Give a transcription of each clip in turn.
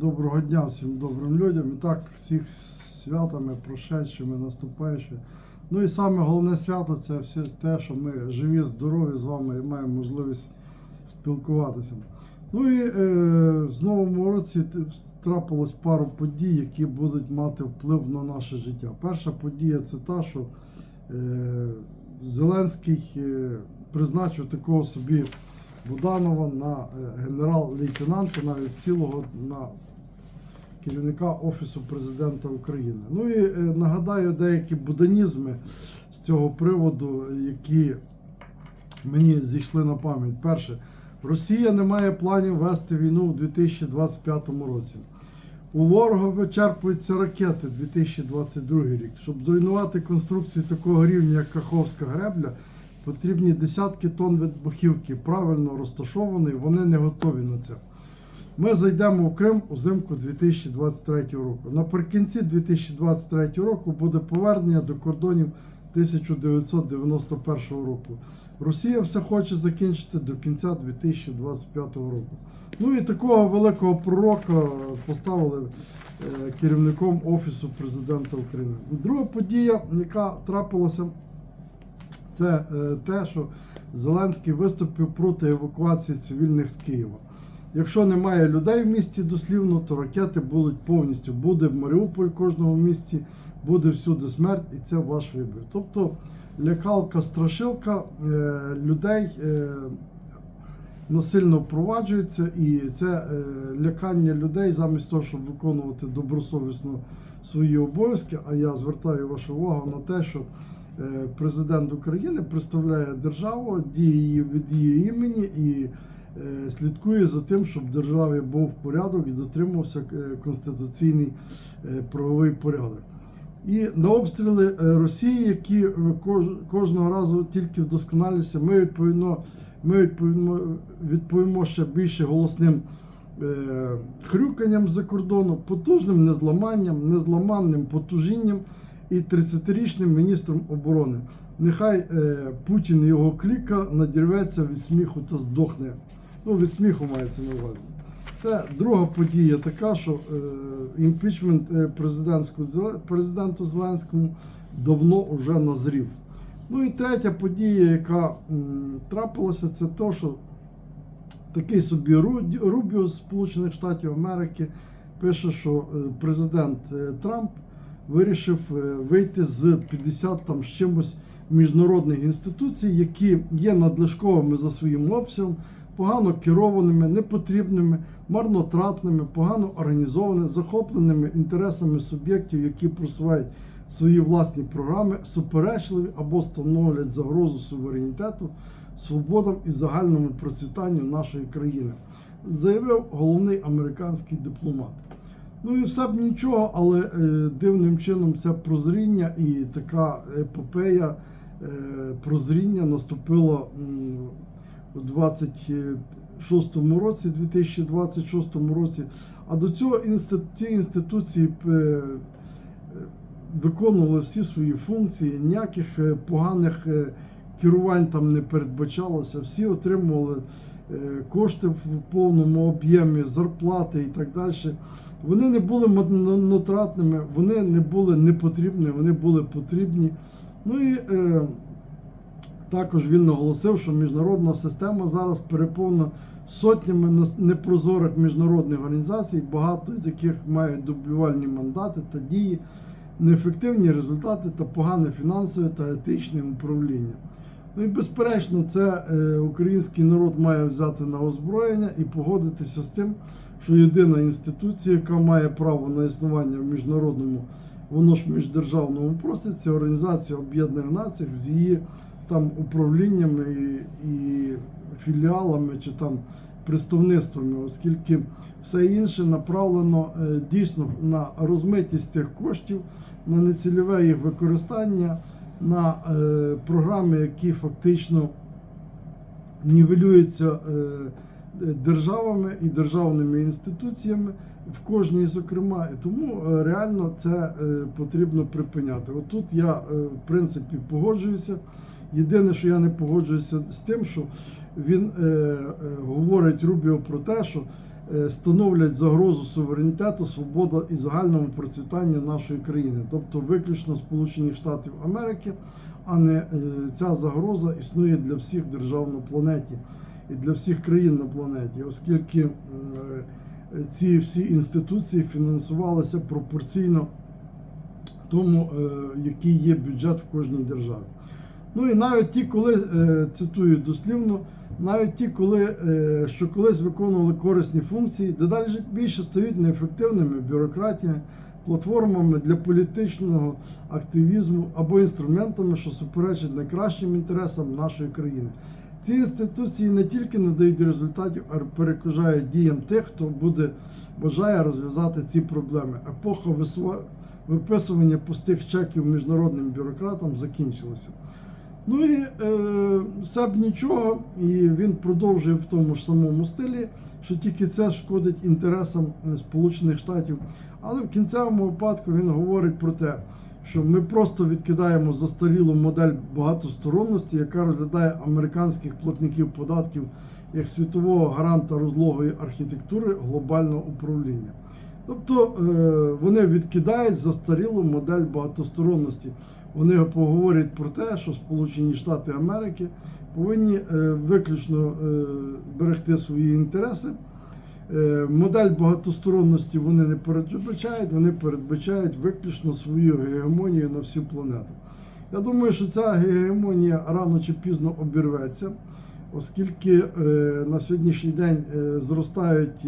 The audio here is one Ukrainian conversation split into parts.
Доброго дня всім добрим людям. І так, всіх святами, прошедшими, наступаючими. Ну і саме головне свято це все те, що ми живі, здорові з вами і маємо можливість спілкуватися. Ну і е, в новому році трапилось пару подій, які будуть мати вплив на наше життя. Перша подія це та, що е, Зеленський е, призначив такого собі Буданова на е, генерал-лейтенанта, навіть цілого на керівника Офісу президента України. Ну і е, нагадаю деякі буданізми з цього приводу, які мені зійшли на пам'ять. Перше, Росія не має планів вести війну у 2025 році. У ворога вичерпуються ракети 2022 рік. Щоб зруйнувати конструкцію такого рівня, як Каховська гребля, потрібні десятки тонн вибухівки, правильно розташованої, вони не готові на це. Ми зайдемо в Крим узимку 2023 року. Наприкінці 2023 року буде повернення до кордонів 1991 року. Росія все хоче закінчити до кінця 2025 року. Ну і такого великого пророка поставили е, керівником Офісу президента України. Друга подія, яка трапилася, це е, те, що Зеленський виступив проти евакуації цивільних з Києва. Якщо немає людей в місті дослівно, то ракети будуть повністю. Буде Маріуполь в кожному місті, буде всюди смерть, і це ваш вибір. Тобто лякалка, страшилка е, людей е, насильно впроваджується, і це е, лякання людей замість того, щоб виконувати добросовісно свої обов'язки. А я звертаю вашу увагу на те, що президент України представляє державу, діє її від її імені і слідкує за тим, щоб в державі був порядок і дотримувався е, конституційний е, правовий порядок. І на обстріли е, Росії, які е, кожного разу тільки вдосконалюються, ми відповідно, ми відповідно відповімо ще більше голосним е, хрюканням за кордону, потужним незламанням, незламанним потужінням і 30-річним міністром оборони. Нехай е, Путін і його кліка надірветься від сміху та здохне. Ну, від сміху мається на увазі. Це друга подія така, що е, імпічмент е, президенту Зеленському давно вже назрів. Ну і третя подія, яка м, трапилася, це то, що такий собі Рубіо Сполучених Штатів Америки пише, що е, президент е, Трамп вирішив вийти з 50 там з чимось міжнародних інституцій, які є надлишковими за своїм обсягом, погано керованими, непотрібними, марнотратними, погано організованими, захопленими інтересами суб'єктів, які просувають свої власні програми, суперечливі або становлять загрозу суверенітету, свободам і загальному процвітанню нашої країни, заявив головний американський дипломат. Ну і все б нічого, але е, дивним чином це прозріння і така епопея е, прозріння наступила у 26-му році, 2026 році. А до цього ті інституції е, е, виконували всі свої функції, ніяких е, поганих керувань там не передбачалося. Всі отримували кошти в повному об'ємі, зарплати і так далі. Вони не були монотратними, вони не були непотрібні, вони були потрібні. Ну і також він наголосив, що міжнародна система зараз переповнена сотнями непрозорих міжнародних організацій, багато з яких мають дублювальні мандати та дії, неефективні результати та погане фінансове та етичне управління. Ну і безперечно, це е, український народ має взяти на озброєння і погодитися з тим, що єдина інституція, яка має право на існування в міжнародному, воно ж міждержавному просторі, це Організація Об'єднаних Націй з її там управліннями і, і філіалами чи там представництвами, оскільки все інше направлено е, дійсно на розмитість тих коштів, на нецільове їх використання, на е, програми, які фактично нівелюються е, державами і державними інституціями в кожній, зокрема, і тому реально це потрібно припиняти. Отут я в принципі погоджуюся. Єдине, що я не погоджуюся з тим, що він е, е, говорить Рубіо про те, що е, становлять загрозу суверенітету, свобода і загальному процвітанню нашої країни, тобто виключно Сполучених Штатів Америки, а не е, ця загроза існує для всіх держав на планеті і для всіх країн на планеті, оскільки е, ці всі інституції фінансувалися пропорційно тому, е, який є бюджет в кожній державі. Ну і навіть ті, коли е, цитую дослівно, навіть ті, коли е, що колись виконували корисні функції, дедалі більше стають неефективними бюрократіями, платформами для політичного активізму або інструментами, що суперечать найкращим інтересам нашої країни. Ці інституції не тільки не дають результатів, а й перешкоджають діям тих, хто буде бажає розв'язати ці проблеми. Епоха виписування пустих чеків міжнародним бюрократам закінчилася. Ну і е, все б нічого, і він продовжує в тому ж самому стилі, що тільки це шкодить інтересам Сполучених Штатів. Але в кінцевому випадку він говорить про те, що ми просто відкидаємо застарілу модель багатосторонності, яка розглядає американських платників податків як світового гаранта розлогої архітектури глобального управління. Тобто е, вони відкидають застарілу модель багатосторонності. Вони поговорять про те, що Сполучені Штати Америки повинні е, виключно е, берегти свої інтереси. Модель багатосторонності вони не передбачають, вони передбачають виключно свою гегемонію на всю планету. Я думаю, що ця гегемонія рано чи пізно обірветься, оскільки на сьогоднішній день зростають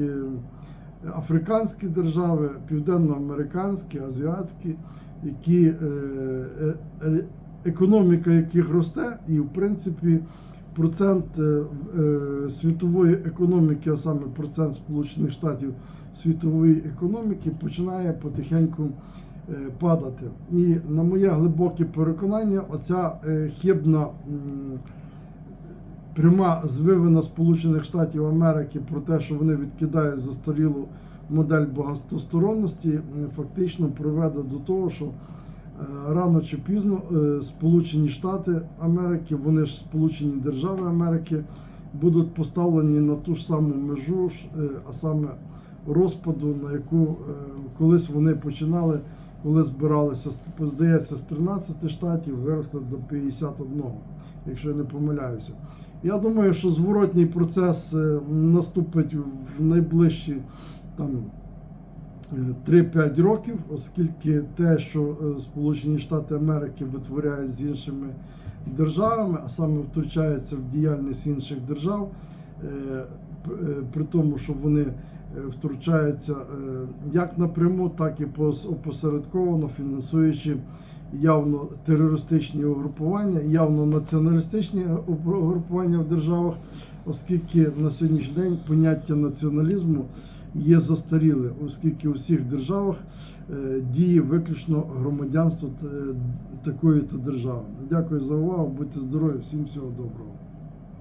африканські держави, південноамериканські, азіатські, які е, е, е, економіка яких росте, і в принципі процент світової економіки, а саме процент Сполучених Штатів світової економіки, починає потихеньку падати. І на моє глибоке переконання, оця хибна. Пряма звивина Сполучених Штатів Америки про те, що вони відкидають застарілу модель багатосторонності, фактично приведе до того, що е, рано чи пізно е, Сполучені Штати Америки, вони ж Сполучені Держави Америки, будуть поставлені на ту ж саму межу, е, а саме розпаду, на яку колись вони починали, коли збиралися, здається, з 13 штатів виросли до 51, якщо я не помиляюся. Я думаю, що зворотній процес е, наступить в найближчі там. е, 3-5 років, оскільки те, що е, Сполучені Штати Америки витворяють з іншими державами, а саме втручаються в діяльність інших держав, е, е, при тому, що вони е, втручаються е, як напряму, так і пос- опосередковано фінансуючи явно терористичні угрупування, явно націоналістичні угрупування в державах, оскільки на сьогоднішній день поняття націоналізму є застаріле, оскільки у всіх державах е, діє виключно громадянство е, такої то держави. Дякую за увагу, будьте здорові, всім всього доброго.